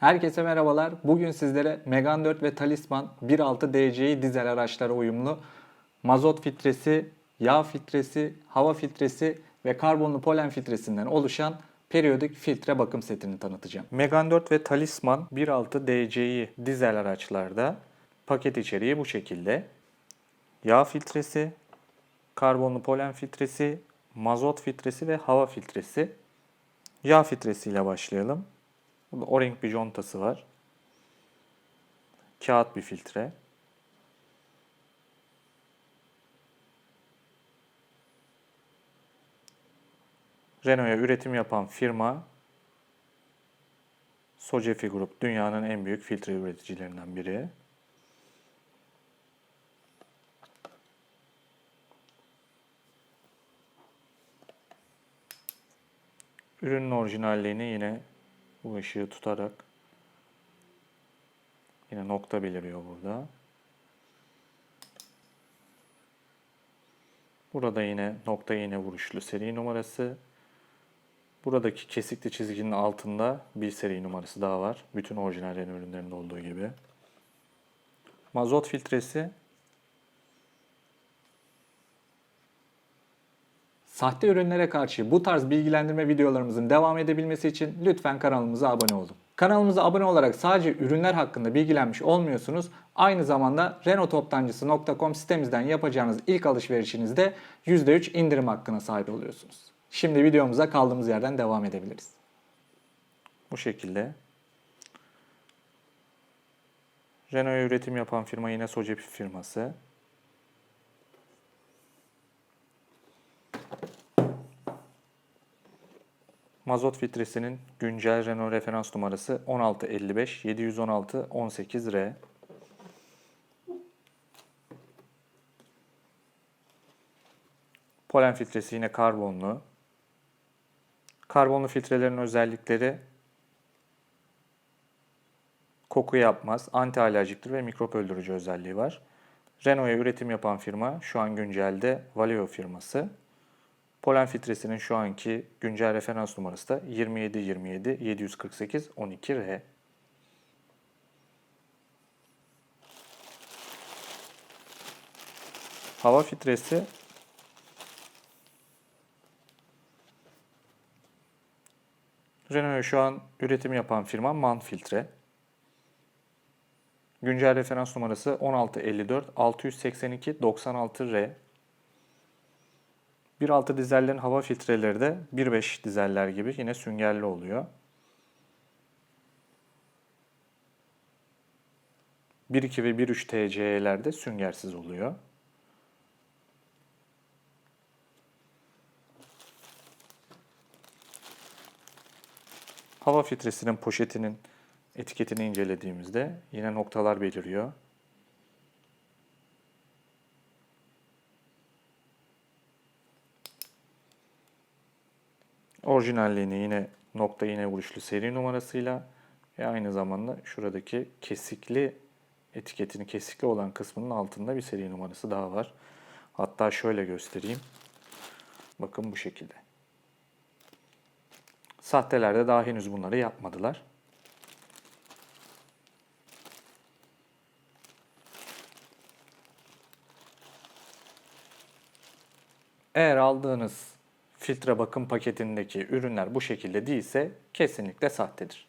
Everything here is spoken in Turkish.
Herkese merhabalar. Bugün sizlere Megane 4 ve Talisman 1.6 DCI dizel araçlara uyumlu mazot filtresi, yağ filtresi, hava filtresi ve karbonlu polen filtresinden oluşan periyodik filtre bakım setini tanıtacağım. Megane 4 ve Talisman 1.6 DCI dizel araçlarda paket içeriği bu şekilde. Yağ filtresi, karbonlu polen filtresi, mazot filtresi ve hava filtresi. Yağ filtresiyle başlayalım. Burada o-ring bir contası var. Kağıt bir filtre. Renault'a üretim yapan firma Sogefi Group dünyanın en büyük filtre üreticilerinden biri. Ürünün orijinalliğini yine bu ışığı tutarak yine nokta beliriyor burada. Burada yine nokta iğne vuruşlu seri numarası. Buradaki kesikli çizginin altında bir seri numarası daha var. Bütün orijinal Renault ürünlerinde olduğu gibi. Mazot filtresi Sahte ürünlere karşı bu tarz bilgilendirme videolarımızın devam edebilmesi için lütfen kanalımıza abone olun. Kanalımıza abone olarak sadece ürünler hakkında bilgilenmiş olmuyorsunuz. Aynı zamanda renaulttoptancısı.com sitemizden yapacağınız ilk alışverişinizde %3 indirim hakkına sahip oluyorsunuz. Şimdi videomuza kaldığımız yerden devam edebiliriz. Bu şekilde. Renault'a üretim yapan firma yine Sogefi firması. Mazot filtresinin güncel Renault referans numarası 1655 716 18R. Polen filtresi yine karbonlu. Karbonlu filtrelerin özellikleri koku yapmaz, anti alerjiktir ve mikrop öldürücü özelliği var. Renault'a üretim yapan firma şu an güncelde Valeo firması. Polen filtresinin şu anki güncel referans numarası da 2727 748 12R. Hava filtresi Renault şu an üretim yapan firma MAN Filtre. Güncel referans numarası 1654 682 96R. 1.6 dizellerin hava filtreleri de 1.5 dizeller gibi yine süngerli oluyor. 1.2 ve 1.3 TCE'lerde süngersiz oluyor. Hava filtresinin poşetinin etiketini incelediğimizde yine noktalar beliriyor. Orijinalliğini yine nokta iğne vuruşlu seri numarasıyla ve aynı zamanda şuradaki kesikli etiketini kesikli olan kısmının altında bir seri numarası daha var. Hatta şöyle göstereyim. Bakın bu şekilde. Sahtelerde daha henüz bunları yapmadılar. Eğer aldığınız filtre bakım paketindeki ürünler bu şekilde değilse kesinlikle sahtedir.